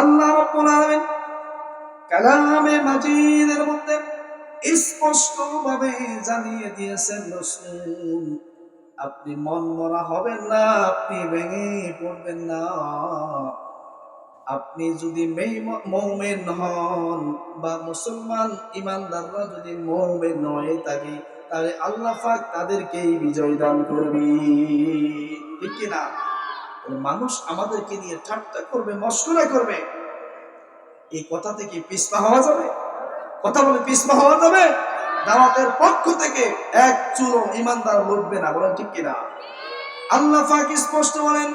আল্লাহ রাব্বুল আলামিন কালামে মাজিদের মধ্যে স্পষ্ট জানিয়ে দিয়েছেন, রসুল, আপনি মন মরা হবেন না, আপনি ভেঙে পড়বেন না। আপনি যদি মৌমেন হন বা মুসলমান ইমানদাররা যদি মৌমেন নয় থাকে, তাহলে আল্লাহ পাক তাদেরকেই বিজয় দান করবি। ঠিক কিনা? মানুষ আমাদেরকে নিয়ে ঠাট্টা করবে মস্করা করবে এই কথা থেকে পিছপা হওয়া যাবে কথা বলে পিছপা হওয়া যাবে দাওয়াতের পক্ষ থেকে এক চুলো ইমানদার লুটবে না বলেন ঠিক কিনা আল্লাহ পাক স্পষ্ট বলেন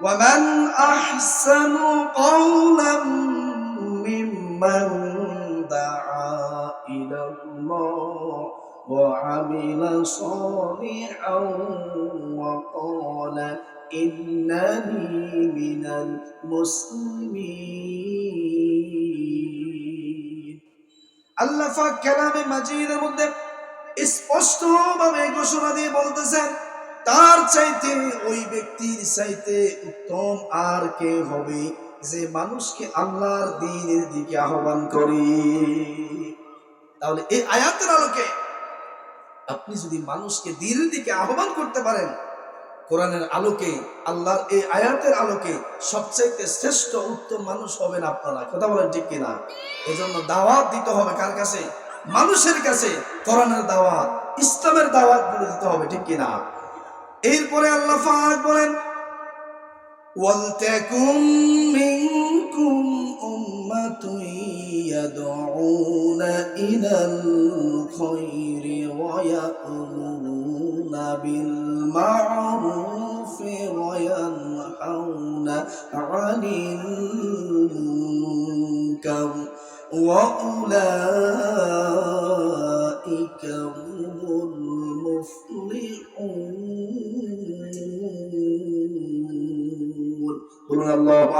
ومن أحسن قولا ممن دعا إلى الله وعمل صالحا وقال إنني من المسلمين আল্লাহ পাক কালামে মাজিদের মধ্যে স্পষ্টভাবে ঘোষণা দিয়ে বলতেছেন তার চাইতে ওই ব্যক্তির চাইতে উত্তম আর কে হবে যে মানুষকে আল্লাহর দিনের দিকে আহ্বান করে তাহলে এই আয়াতের আলোকে আপনি যদি মানুষকে দিনের দিকে আহ্বান করতে পারেন কোরআনের আলোকে, আল্লাহর এই আয়াতের আলোকে সবচাইতে শ্রেষ্ঠ উত্তম মানুষ হবেন আপনারা। কথা বলেন ঠিক কিনা? এই জন্য দাওয়াত দিতে হবে কার কাছে? মানুষের কাছে কোরআনের দাওয়াত, ইসলামের দাওয়াতগুলো দিতে হবে ঠিক কিনা? এরপরে আল্লাহ পাক বলেন উম্মাতুন ইয়াদউনা ইলাল খায়রি ওয়া মা'রুফি ওয়া ইয়ানহাউনা 'আনিল মুনকার ওয়া উলাইকা হুমুল মুফলিহুন বলুন আল্লাহু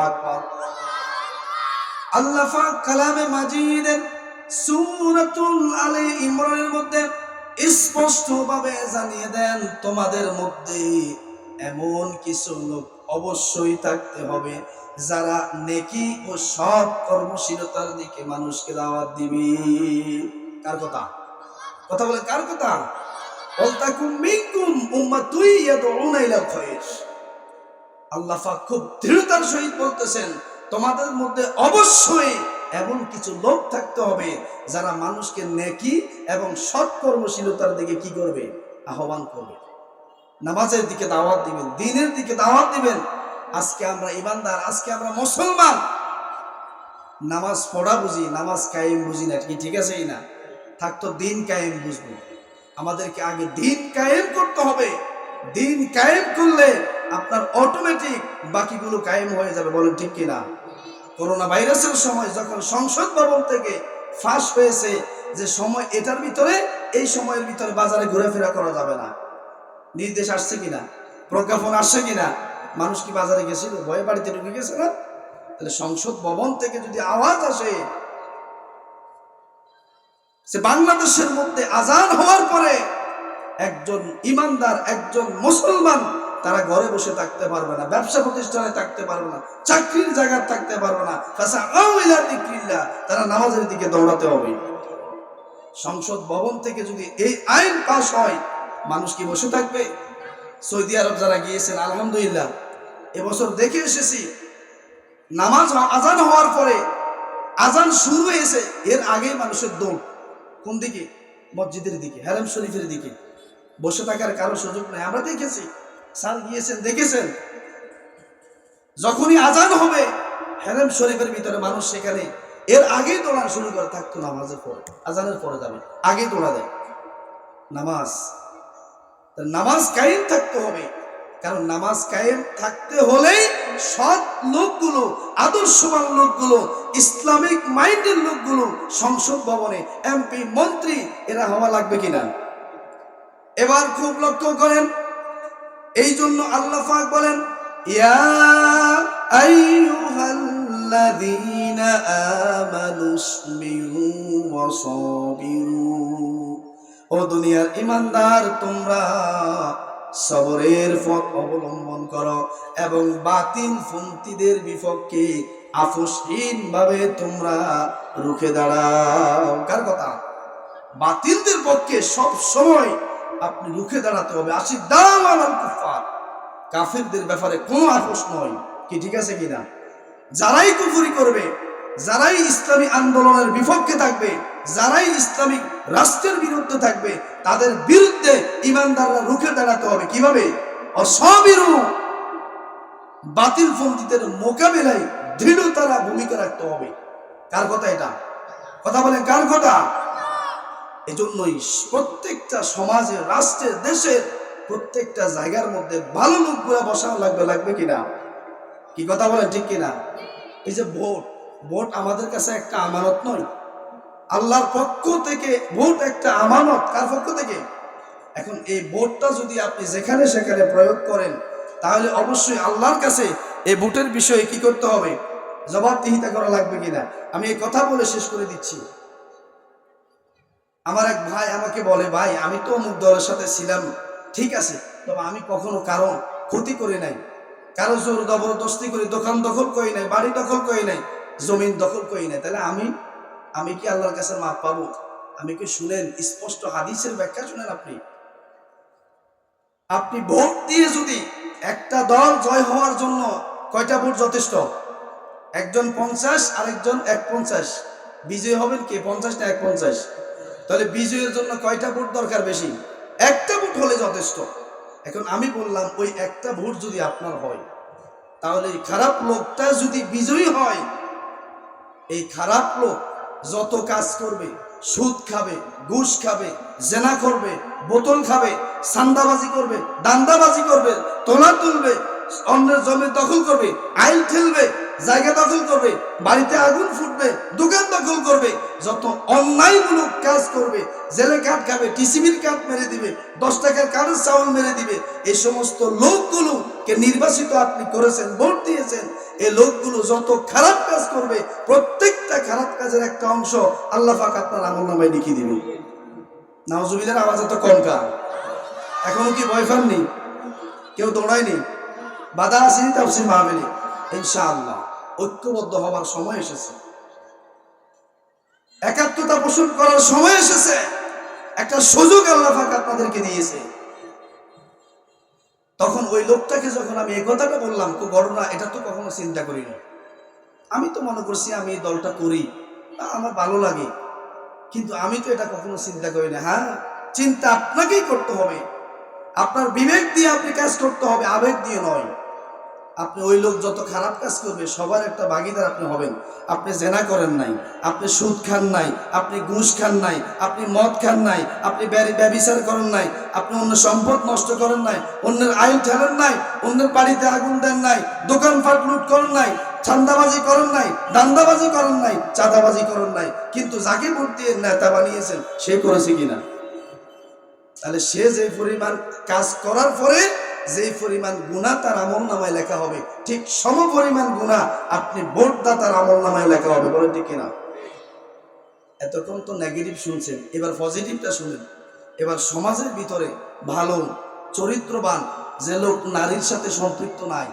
কালামে মাজিদের সূরাতুল আলী ইমরানের মধ্যে স্পষ্টভাবে জানিয়ে দেন, তোমাদের মধ্যে এমন কিছু লোক অবশ্যই থাকতে হবে যারা নেকি ও সৎ কর্মশীলতার দিকে মানুষকে দাওয়াত দিবে। কার কথা? কথা বলে কার কথা? আল্লাহ খুব দৃঢ়তার সহিত বলতেছেন, তোমাদের মধ্যে অবশ্যই এমন কিছু লোক থাকতে হবে যারা মানুষকে নেকি এবং সৎ কর্মশীলতার দিকে কি করবে? আহ্বান করবে। নামাজের দিকে দাওয়াত দিবেন, দিনের দিকে দাওয়াত দিবেন। আজকে আমরা ইমানদার আজকে আমরা মুসলমান। নামাজ পড়া বুঝি, নামাজ কায়েম বুঝি না, কি ঠিক আছে না? থাকতো দিন কায়েম বুঝব। আমাদেরকে আগে দিন কায়েম করতে হবে। দিন কায়েম করলে আপনার অটোমেটিক বাকিগুলো কায়েম হয়ে যাবে, বলেন ঠিক কিনা? করোনা ভাইরাসের সময় যখন সংসদ ভবন থেকে ফাঁস হয়েছে যে সময় এটার ভিতরে, এই সময়ের ভিতরে বাজারে ঘোরাফেরা করা যাবে না। নির্দেশ আসছে কিনা? প্রজ্ঞাপন আসছে কিনা? মানুষ কি বাজারে গেছিল? ভয়ে বাড়িতে ঢুকে গেছে না? তাহলে সংসদ ভবন থেকে যদি আওয়াজ আসে, সে বাংলাদেশের মধ্যে আজান হওয়ার পরে একজন ইমানদার, একজন মুসলমান তারা ঘরে বসে থাকতে পারবে না, ব্যবসা প্রতিষ্ঠানে থাকতে পারবে না, চাকরির জায়গায় থাকতে পারবে না। তারা নামাজের দিকে দৌড়াতে হবে। সংসদ ভবন থেকে যদি এই আইন পাশ হয়, মানুষ কি বসে থাকবে? সৌদি আরব যারা গিয়েছেন, আলহামদুলিল্লাহ, এবছর দেখে এসেছি, নামাজ আজান হওয়ার পরে আজান শুরু হয়েছে, এর আগে মানুষের দৌড়। কোন দিকে? মসজিদের দিকে হ্যারাম শরীফের দিকে। বসে থাকার কারও সুযোগ নেই, আমরা দেখেছি। স্যার গিয়েছেন, দেখেছেন? যখনই আজান হবে হ্যারাম শরীফের ভিতরে মানুষ সেখানে, এর আগেই দৌড়ান শুরু করে থাকতো নামাজের পরে, আজানের পরে যাবে আগে দৌড়া দেয়। নামাজ নামাজ কায়েম থাকতে হবে, কারণ নামাজ কায়েম থাকতে হলেই সৎ লোকগুলো, আদর্শবান লোকগুলো, ইসলামিক মাইন্ডের লোকগুলো, সংসদ ভবনে, এমপি, মন্ত্রী, এরা হওয়া লাগবে কিনা? এবার খুব লক্ষ্য করেন এই জন্য আল্লাহ পাক বলেন, ইয়া আইয়ুহাল্লাযীনা আমানু ইসবিরু ওয়া সাবিরু। ও দুনিয়ার ইমানদার, তোমরা সবরের পথ অবলম্বন করো এবং বাতিল ফন্তিদের বিপক্ষে আপোষহীন ভাবে তোমরা রুখে দাঁড়াও। কার কথা? বাতিলদের পক্ষে সব সময় আপনি রুখে দাঁড়াতে হবে। আসি কুফার কাফেরদের ব্যাপারে কোনো আপোষ নয়। কি, ঠিক আছে কিনা? যারাই কুফুরি করবে, যারাই ইসলামী আন্দোলনের বিপক্ষে থাকবে, যারাই ইসলামিক রাষ্ট্রের বিরুদ্ধে থাকবে, তাদের বিরুদ্ধে ইমানদাররা রুখে দাঁড়াতে হবে। কীভাবে? অসবিরু। বাতিল পন্থীদের মোকাবেলায় দৃঢ়তারা ভূমিকা রাখতে হবে। কার কথা এটা? কথা বলেন কার কথা? এজন্যই প্রত্যেকটা সমাজের রাষ্ট্রের দেশের প্রত্যেকটা জায়গার মধ্যে ভালো লোকগুলা বসানো লাগবে লাগবে কিনা? কি কথা বলেন, ঠিক কিনা? এই যে ভোট ভোট আমাদের কাছে একটা আমানত নয়। আল্লাহর পক্ষ থেকে ভোট একটা আমানত। কার পক্ষ থেকে? এখন এই ভোটটা যদি আপনি যেখানে সেখানে প্রয়োগ করেন, তাহলে অবশ্যই আল্লাহর কাছে এই ভোটের বিষয়ে কি করতে হবে? জবাবদিহিতা করা লাগবে কিনা? আমি এই কথা বলে শেষ করে দিচ্ছি। আমার এক ভাই আমাকে বলে, ভাই, আমি তো অমুক দলের সাথে ছিলাম, ঠিক আছে, তবে আমি কখনো কারও ক্ষতি করি নাই, কারও জোর জবরদস্তি করে, দোকান দখল করি নাই, বাড়ি দখল করি নাই, জমিন দখল করি নাই। তাহলে আমি আমি কি আল্লাহর কাছে মাপ পাবো? আমি কি শুনেন, স্পষ্ট হাদিসের ব্যাখ্যা শুনেন আপনি? আপনি ভোট দিয়ে যদি একটা দল জয় হওয়ার জন্য কয়টা ভোট যথেষ্ট? একজন পঞ্চাশ, আরেকজন এক পঞ্চাশ বিজয় হবেন কে? পঞ্চাশ না এক পঞ্চাশ তাহলে বিজয়ের জন্য কয়টা ভোট দরকার বেশি? একটা ভোট হলে যথেষ্ট। এখন আমি বললাম, ওই একটা ভোট যদি আপনার হয়, তাহলে এই খারাপ লোকটা যদি বিজয়ী হয়, এই খারাপ লোক যত কাজ করবে, সুদ খাবে, ঘুষ খাবে, জেনা করবে, বোতল খাবে, সান্দাবাজি করবে, দান্দাবাজি করবে, তোলা তুলবে, অন্যের জমি দখল করবে, আইল ঠেলবে জায়গা দখল করবে, বাড়িতে আগুন ফুটবে, দোকান দখল করবে, যত অন্যায়মূলক কাজ করবে, জেলে কাঠ খাবে, টিসিবির কাঠ মেরে দিবে, দশ টাকার কারের চাউল মেরে দিবে এই সমস্ত লোকগুলোকে নির্বাচিত আপনি করেছেন, ভোট দিয়েছেন। এই লোকগুলো যত খারাপ কাজ করবে, প্রত্যেকটা খারাপ কাজের একটা অংশ আল্লাহ পাক আপনার আমল নামায় লিখিয়ে দিবে নাওজুবিদের আওয়াজ এত কম কার? এখনও কি ভয় পাননি? কেউ দৌড়ায়নি? বাধা আসেনি, তাফসির মাহবিলি ইনশাআল্লাহ, ঐক্যবদ্ধ হবার সময় এসেছে। একাত্মতা পোষণ করার সময় এসেছে। একটা সুযোগ আল্লাহ আপনাদেরকে দিয়েছে। তখন ওই লোকটাকে যখন আমি এই কথাটা বললাম, তো ঘটনা এটা তো কখনো চিন্তা করি না। আমি তো মনে করছি আমি এই দলটা করি। আমার ভালো লাগে। কিন্তু আমি তো এটা কখনো চিন্তা করি না। হ্যাঁ চিন্তা আপনাকেই করতে হবে। আপনার বিবেক দিয়ে আপনি কাজ করতে হবে, আবেগ দিয়ে নয়। আপনি ওই লোক যত খারাপ কাজ করবে, সবার একটা ভাগিদার আপনি হবেন। আপনি জেনা করেন নাই, আপনি সুদ খান নাই, আপনি ঘুষ খান নাই, আপনি মদ খান নাই, আপনি ব্যভিচার করেন নাই, আপনি অন্য সম্পদ নষ্ট করেন নাই, অন্যের আইন ঠেলেন নাই, অন্যের বাড়িতে আগুন দেন নাই, দোকানপাট লুট করেন নাই ছান্দাবাজি করেন নাই, দান্দাবাজি করেন নাই, চাঁদাবাজি করেন নাই, কিন্তু যাকে ভোট দিয়ে নেতা বানিয়েছেন, সে করেছে কিনা? তাহলে সে যে পরিমাণ কাজ করার পরে যে পরিমাণ গুণা তার আমল নামায় লেখা হবে, ঠিক সম পরিমাণ গুণা আপনি ভোটদাতার আমল নামায় লেখা হবে, বলেন ঠিক কিনা? এতক্ষণ তো নেগেটিভ শুনছেন, এবার পজিটিভটা শুনেন। এবার সমাজের ভিতরে ভালো, চরিত্রবান যে লোক নারীর সাথে সম্পৃক্ত নাই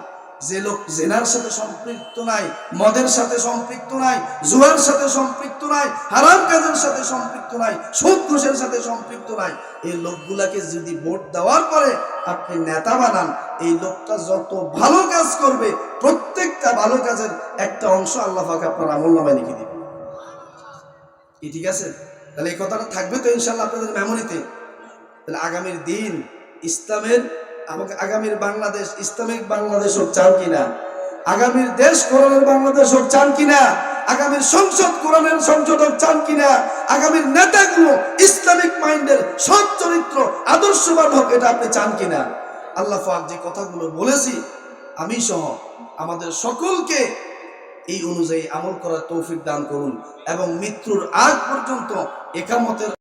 যে লোক জেনার সাথে সম্পৃক্ত নাই, মদের সাথে সম্পৃক্ত নাই, জুয়ার সাথে সম্পৃক্ত নাই, হারাম কাজের সাথে সম্পৃক্ত নাই, সুদ ঘুষের সাথে সম্পৃক্ত নাই, এই লোকগুলাকে যদি ভোট দেওয়ার পরে আপনি নেতা বানান, এই লোকটা যত ভালো কাজ করবে, প্রত্যেকটা ভালো কাজের একটা অংশ আল্লাহ পাক আপনার আমল নামায় লিখে দিবে। কি ঠিক আছে? তাহলে এই কথাটা থাকবে তো ইনশাল্লাহ আপনাদের মেমোরিতে। তাহলে আগামীর দিন ইসলামের আমাকে আগামীর বাংলাদেশ, ইসলামিক বাংলাদেশ হোক চান কিনা? আগামীর দেশ কোরআনের বাংলাদেশ হোক চান কিনা? আগামীর সংসদ কোরআনের সংসদ হোক চান কিনা? আগামীর নেতাগুলো ইসলামিক মাইন্ডের সৎ চরিত্র, আদর্শবান হোক, এটা আপনি চান কিনা? আল্লাহ পাক যে কথাগুলো বলেছি, আমি সহ আমাদের সকলকে এই অনুযায়ী আমল করার তৌফিক দান করুন এবং মৃত্যুর আগ পর্যন্ত একামতের